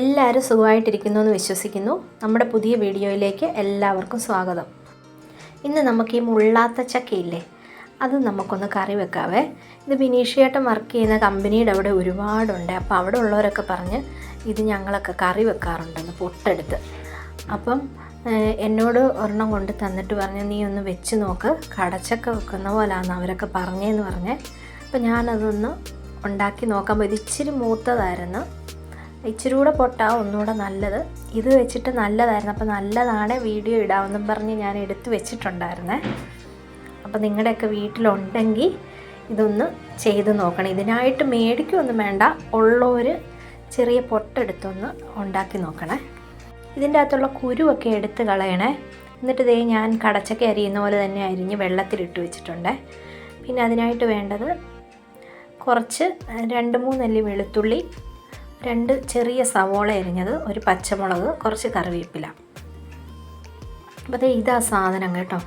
എല്ലാവരും സുഖമായിട്ടിരിക്കുന്നു എന്ന് വിശ്വസിക്കുന്നു. നമ്മുടെ പുതിയ വീഡിയോയിലേക്ക് എല്ലാവർക്കും സ്വാഗതം. ഇന്ന് നമുക്ക് ഈ മുള്ളാത്ത ചക്കയില്ലേ? അത് നമുക്കൊന്ന് കറി വെക്കാവേ. ഇത് ബിനീഷിയായിട്ട് വർക്ക് ചെയ്യുന്ന കമ്പനിയുടെ അവിടെ ഒരുപാടുണ്ട്. അപ്പോൾ അവിടെ ഉള്ളവരൊക്കെ പറഞ്ഞ് ഇത് ഞങ്ങളൊക്കെ കറി വെക്കാറുണ്ടെന്ന് പൊട്ടെടുത്ത്. അപ്പം എന്നോട് ഒരെണ്ണം കൊണ്ട് തന്നിട്ട് പറഞ്ഞ് നീ ഒന്ന് വെച്ച് നോക്ക്. കടച്ചക്ക വെക്കുന്ന പോലാന്ന് അവരൊക്കെ പറഞ്ഞേന്ന് പറഞ്ഞേ. അപ്പം ഞാനതൊന്ന് ഉണ്ടാക്കി നോക്കുമ്പോൾ ഇത് ഇച്ചിരി മൂത്തതായിരുന്നു. ഇച്ചിരി കൂടെ പൊട്ടാ ഒന്നുകൂടെ നല്ലത്. ഇത് വെച്ചിട്ട് നല്ലതായിരുന്നു. അപ്പോൾ നല്ലതാണ് വീഡിയോ ഇടാമെന്നും പറഞ്ഞ് ഞാൻ എടുത്ത് വെച്ചിട്ടുണ്ടായിരുന്നേ. അപ്പോൾ നിങ്ങളുടെയൊക്കെ വീട്ടിലുണ്ടെങ്കിൽ ഇതൊന്ന് ചെയ്ത് നോക്കണം. ഇതിനായിട്ട് മേടിക്കൊന്നും വേണ്ട. ഉള്ളവർ ചെറിയ പൊട്ടെടുത്തൊന്ന് ഉണ്ടാക്കി നോക്കണേ. ഇതിന്റെ അകത്തുള്ള കുരുവൊക്കെ എടുത്ത് കളയണേ. എന്നിട്ട് ഇതേ ഞാൻ കടച്ചക്ക അരിയുന്ന പോലെ തന്നെ അരിഞ്ഞ് വെള്ളത്തിലിട്ട് വെച്ചിട്ടുണ്ട്. പിന്നെ അതിനായിട്ട് വേണ്ടത് കുറച്ച് രണ്ട് മൂന്നല്ലി വെളുത്തുള്ളി രണ്ട് ചെറിയ സവോള അരിഞ്ഞത് ഒരു പച്ചമുളക് കുറച്ച് കറിവേപ്പില. അപ്പോൾ ദേ ഇതാ സാധനം കേട്ടോ.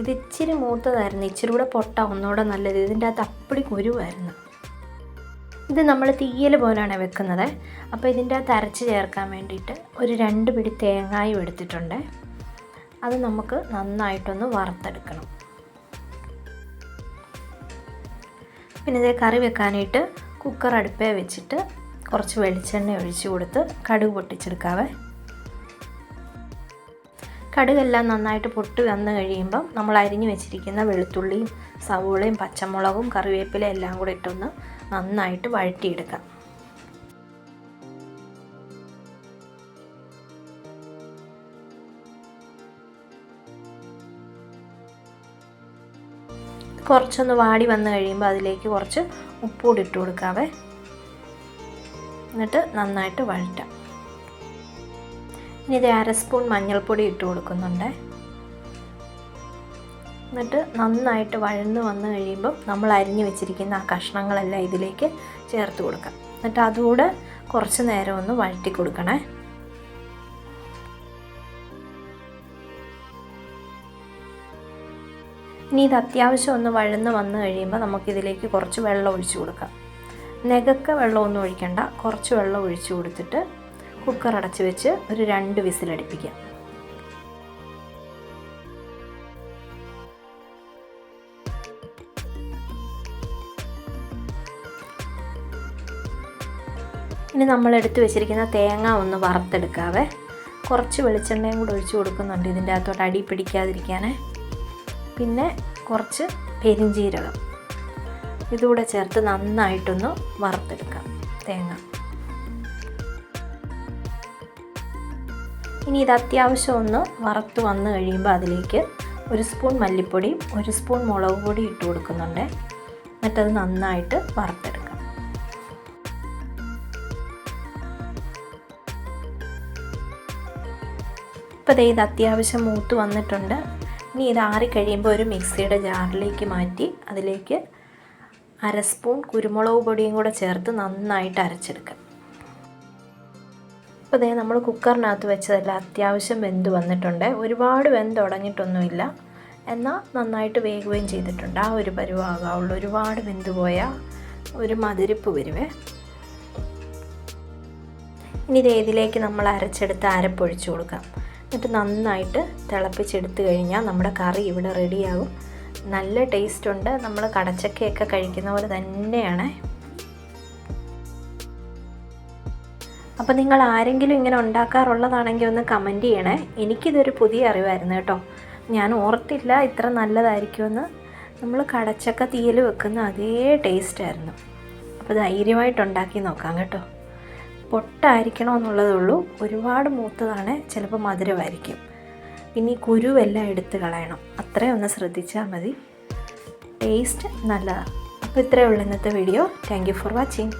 ഇത് ഇച്ചിരി മൂത്തതായിരുന്നു. ഇച്ചിരി കൂടെ പൊട്ട ഒന്നുകൂടെ നല്ലത്. ഇതിന്റെ അകത്ത് അപ്പടി കുരുവായിരുന്നു. ഇത് നമ്മൾ തീയൽ പോലെയാണ് വെക്കുന്നത്. അപ്പോൾ ഇതിന്റെ അകത്ത് അരച്ച് ചേർക്കാൻ വേണ്ടിയിട്ട് ഒരു രണ്ട് പിടി തേങ്ങായും എടുത്തിട്ടുണ്ട്. അത് നമുക്ക് നന്നായിട്ടൊന്ന് വറുത്തെടുക്കണം. പിന്നെ ഇതേ കറി വെക്കാനായിട്ട് കുക്കർ അടുപ്പേ വെച്ചിട്ട് കുറച്ച് വെളിച്ചെണ്ണ ഒഴിച്ചു കൊടുത്ത് കടുക് പൊട്ടിച്ചെടുക്കാവേ. കടുകെല്ലാം നന്നായിട്ട് പൊട്ടി വന്നു കഴിയുമ്പം നമ്മൾ അരിഞ്ഞു വെച്ചിരിക്കുന്ന വെളുത്തുള്ളിയും സവോളയും പച്ചമുളകും കറിവേപ്പില എല്ലാം കൂടെ ഇട്ടൊന്ന് നന്നായിട്ട് വഴറ്റിയെടുക്കാം. കുറച്ചൊന്ന് വാടി വന്നു കഴിയുമ്പോൾ അതിലേക്ക് കുറച്ച് ഉപ്പുകൂടി ഇട്ട് കൊടുക്കാവേ. എന്നിട്ട് നന്നായിട്ട് വഴറ്റാം. ഇനി ഇത് അര സ്പൂൺ മഞ്ഞൾപ്പൊടി ഇട്ട് കൊടുക്കുന്നുണ്ട്. എന്നിട്ട് നന്നായിട്ട് വഴന്ന് വന്നു കഴിയുമ്പം നമ്മൾ അരിഞ്ഞു വെച്ചിരിക്കുന്ന ആ കഷ്ണങ്ങളെല്ലാം ഇതിലേക്ക് ചേർത്ത് കൊടുക്കാം. എന്നിട്ട് അതുകൂടെ കുറച്ച് നേരം ഒന്ന് വഴറ്റി കൊടുക്കണേ. ഇനി ഇത് അത്യാവശ്യം ഒന്ന് വഴന്ന് വന്നു കഴിയുമ്പോൾ നമുക്കിതിലേക്ക് കുറച്ച് വെള്ളം ഒഴിച്ചു കൊടുക്കാം. നെകക്ക വെള്ളമൊന്നും ഒഴിക്കണ്ട. കുറച്ച് വെള്ളം ഒഴിച്ചു കൊടുത്തിട്ട് കുക്കർ അടച്ച് വെച്ച് ഒരു രണ്ട് വിസിലടിപ്പിക്കാം. ഇനി നമ്മൾ എടുത്ത് വെച്ചിരിക്കുന്ന തേങ്ങ ഒന്ന് വറുത്തെടുക്കാവേ. കുറച്ച് വെളിച്ചെണ്ണയും കൂടെ ഒഴിച്ചു കൊടുക്കുന്നുണ്ട് ഇതിന്റെ അകത്തോട്ട് അടി പിടിക്കാതിരിക്കാനേ. പിന്നെ കുറച്ച് പെരിഞ്ജീരകം ഇതുകൂടെ ചേർത്ത് നന്നായിട്ടൊന്ന് വറുത്തെടുക്കാം. തേങ്ങ. ഇനി ഇത് അത്യാവശ്യം ഒന്ന് വറുത്ത് വന്ന് കഴിയുമ്പോൾ അതിലേക്ക് ഒരു സ്പൂൺ മല്ലിപ്പൊടിയും ഒരു സ്പൂൺ മുളക് പൊടി ഇട്ട് കൊടുക്കുന്നുണ്ട്. എന്നിട്ടത് നന്നായിട്ട് വറുത്തെടുക്കാം. ഇപ്പോൾ ദേ ഇത് അത്യാവശ്യം മൂത്ത് വന്നിട്ടുണ്ട്. ഇനി ഇത് ആറിക്കഴിയുമ്പോൾ ഒരു മിക്സിയുടെ ജാറിലേക്ക് മാറ്റി അതിലേക്ക് അര സ്പൂൺ കുരുമുളക് പൊടിയും കൂടെ ചേർത്ത് നന്നായിട്ട് അരച്ചെടുക്കുക. ഇപ്പോൾ ദേ നമ്മൾ കുക്കറിനകത്ത് വെച്ചതല്ല അത്യാവശ്യം വെന്ത് വന്നിട്ടുണ്ട്. ഒരുപാട് വെന്ത് ഉടഞ്ഞിട്ടൊന്നുമില്ല. എന്നാൽ നന്നായിട്ട് വേകുകയും ചെയ്തിട്ടുണ്ട്. ആ ഒരു പരുവാകാവുള്ളൂ. ഒരുപാട് വെന്ത് പോയ ഒരു മതിരിപ്പ് വരുവേ. ഇനി ഇതിലേക്ക് നമ്മൾ അരച്ചെടുത്ത് അരപ്പൊഴിച്ചു കൊടുക്കാം. എന്നിട്ട് നന്നായിട്ട് തിളപ്പിച്ചെടുത്ത് കഴിഞ്ഞാൽ നമ്മുടെ കറി ഇവിടെ റെഡിയാകും നല്ല ടേസ്റ്റ് ഉണ്ട്. നമ്മൾ കടച്ചക്കയൊക്കെ കഴിക്കുന്ന പോലെ തന്നെയാണ്. അപ്പോൾ നിങ്ങൾ ആരെങ്കിലും ഇങ്ങനെ ഉണ്ടാക്കാറുള്ളതാണെങ്കിൽ ഒന്ന് കമന്റ് ചെയ്യണേ. എനിക്കിതൊരു പുതിയ അറിവായിരുന്നു കേട്ടോ. ഞാൻ ഓർത്തില്ല ഇത്ര നല്ലതായിരിക്കുമെന്ന്. നമ്മൾ കടച്ചക്ക തീയൽ വെക്കുന്ന അതേ ടേസ്റ്റായിരുന്നു അപ്പോൾ ധൈര്യമായിട്ട് ഉണ്ടാക്കി നോക്കാം കേട്ടോ. പൊട്ടായിരിക്കണമെന്നുള്ളതേ ഉള്ളൂ. ഒരുപാട് മൂത്തതാണ്. ചിലപ്പോൾ മധുരമായിരിക്കും. പിന്നെ കുരുവെല്ലാം എടുത്ത് കളയണം. അത്രയും ഒന്ന് ശ്രദ്ധിച്ചാൽ മതി. ടേസ്റ്റ് നല്ലതാണ് അപ്പോൾ ഇത്രയേ ഉള്ളൂ ഇന്നത്തെ വീഡിയോ താങ്ക് ഫോർ വാച്ചിങ്